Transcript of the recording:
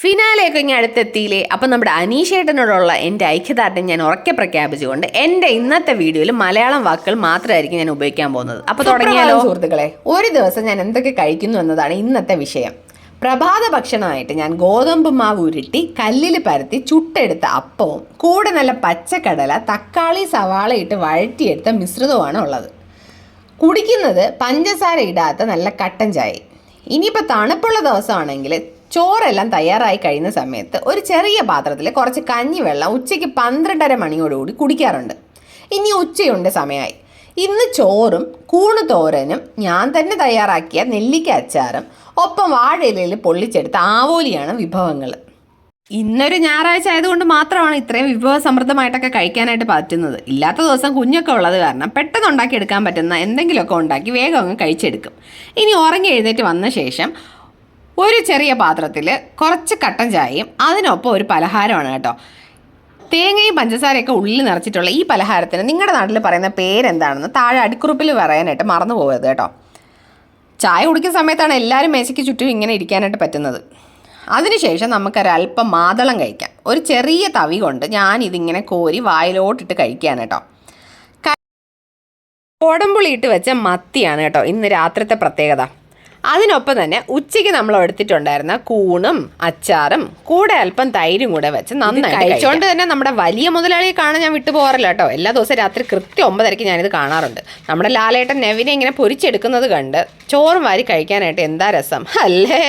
ഫിനാലെയൊക്കെ ഇങ്ങനെ അടുത്തെത്തിയില്ലേ? അപ്പം നമ്മുടെ അനീഷേട്ടനോടുള്ള എന്റെ ഐക്യദാർഢ്യം ഞാൻ ഉറക്കെ പ്രഖ്യാപിച്ചുകൊണ്ട് എന്റെ ഇന്നത്തെ വീഡിയോയിൽ മലയാളം വാക്കുകൾ മാത്രമായിരിക്കും ഞാൻ ഉപയോഗിക്കാൻ പോകുന്നത്. അപ്പോൾ തുടങ്ങിയാലോ? സുഹൃത്തുക്കളെ ഒരു ദിവസം ഞാൻ എന്തൊക്കെ കഴിക്കുന്നു എന്നതാണ് ഇന്നത്തെ വിഷയം. പ്രഭാത ഭക്ഷണമായിട്ട് ഞാൻ ഗോതമ്പ് മാവ് ഉരുട്ടി കല്ലിൽ പരത്തി ചുട്ടെടുത്ത അപ്പവും കൂടെ നല്ല പച്ചക്കടല തക്കാളി സവാള ഇട്ട് വഴറ്റിയെടുത്ത മിശ്രിതവുമാണ് ഉള്ളത്. കുടിക്കുന്നത് പഞ്ചസാര ഇടാത്ത നല്ല കട്ടൻ ചായ. ഇനിയിപ്പോൾ തണുപ്പുള്ള ദിവസമാണെങ്കിൽ ചോറെല്ലാം തയ്യാറായി കഴിയുന്ന സമയത്ത് ഒരു ചെറിയ പാത്രത്തിൽ കുറച്ച് കഞ്ഞിവെള്ളം ഉച്ചയ്ക്ക് പന്ത്രണ്ടര മണിയോടുകൂടി കുടിക്കാറുണ്ട്. ഇനി ഉച്ചയുണ്ട് സമയമായി ഇന്ന് ചോറും കൂണ് തോരനും ഞാൻ തന്നെ തയ്യാറാക്കിയ നെല്ലിക്ക അച്ചാറും ഒപ്പം വാഴയിലയിൽ പൊള്ളിച്ചെടുത്ത ആവോലിയാണ് വിഭവങ്ങൾ. ഇന്നൊരു ഞായറാഴ്ച ആയതുകൊണ്ട് മാത്രമാണ് ഇത്രയും വിഭവസമൃദ്ധമായിട്ടൊക്കെ കഴിക്കാനായിട്ട് പറ്റുന്നത്. ഇല്ലാത്ത ദിവസം കുഞ്ഞൊക്കെ ഉള്ളത് കാരണം പെട്ടെന്ന് ഉണ്ടാക്കിയെടുക്കാൻ പറ്റുന്ന എന്തെങ്കിലുമൊക്കെ ഉണ്ടാക്കി വേഗം അങ്ങ് കഴിച്ചെടുക്കും. ഇനി ഉറങ്ങി എഴുന്നേറ്റ് വന്ന ശേഷം ഒരു ചെറിയ പാത്രത്തിൽ കുറച്ച് കട്ടൻ ചായയും അതിനൊപ്പം ഒരു പലഹാരമാണ് കേട്ടോ. തേങ്ങയും പഞ്ചസാരയൊക്കെ ഉള്ളിൽ നിറച്ചിട്ടുള്ള ഈ പലഹാരത്തിന് നിങ്ങളുടെ നാട്ടിൽ പറയുന്ന പേരെന്താണെന്ന് താഴെ അടിക്കുറിപ്പിൽ പറയാനായിട്ട് മറന്നു പോകരുത് കേട്ടോ. ചായ കുടിക്കുന്ന സമയത്താണ് എല്ലാവരും മേശയ്ക്ക് ചുറ്റും ഇങ്ങനെ ഇരിക്കാനായിട്ട് പറ്റുന്നത്. അതിനുശേഷം നമുക്കൊരല്പം മാതളം കഴിക്കാം. ഒരു ചെറിയ തവി കൊണ്ട് ഞാൻ ഇതിങ്ങനെ കോരി വായിലോട്ടിട്ട് കഴിക്കുകയാണ് കേട്ടോ. കൊടമ്പുളിയിട്ട് വെച്ച മത്തിയാണ് കേട്ടോ ഇന്ന് രാത്രിത്തെ പ്രത്യേകത. അതിനൊപ്പം തന്നെ ഉച്ചയ്ക്ക് നമ്മൾ എടുത്തിട്ടുണ്ടായിരുന്ന കൂണും അച്ചാറും കൂടെ അല്പം തൈരും കൂടെ വെച്ച് നന്നായി കഴിച്ചുകൊണ്ട് തന്നെ നമ്മുടെ വലിയ മുതലാളിയെ കാണാൻ ഞാൻ വിട്ടു പോകാറില്ല കേട്ടോ. എല്ലാ ദിവസവും രാത്രി കൃത്യം ഒമ്പതരയ്ക്ക് ഞാനിത് കാണാറുണ്ട്. നമ്മുടെ ലാലേട്ടൻ നെവിനെ ഇങ്ങനെ പൊരിച്ചെടുക്കുന്നത് കണ്ട് ചോറും വാരി കഴിക്കാനായിട്ട് എന്താ രസം? അല്ലേ?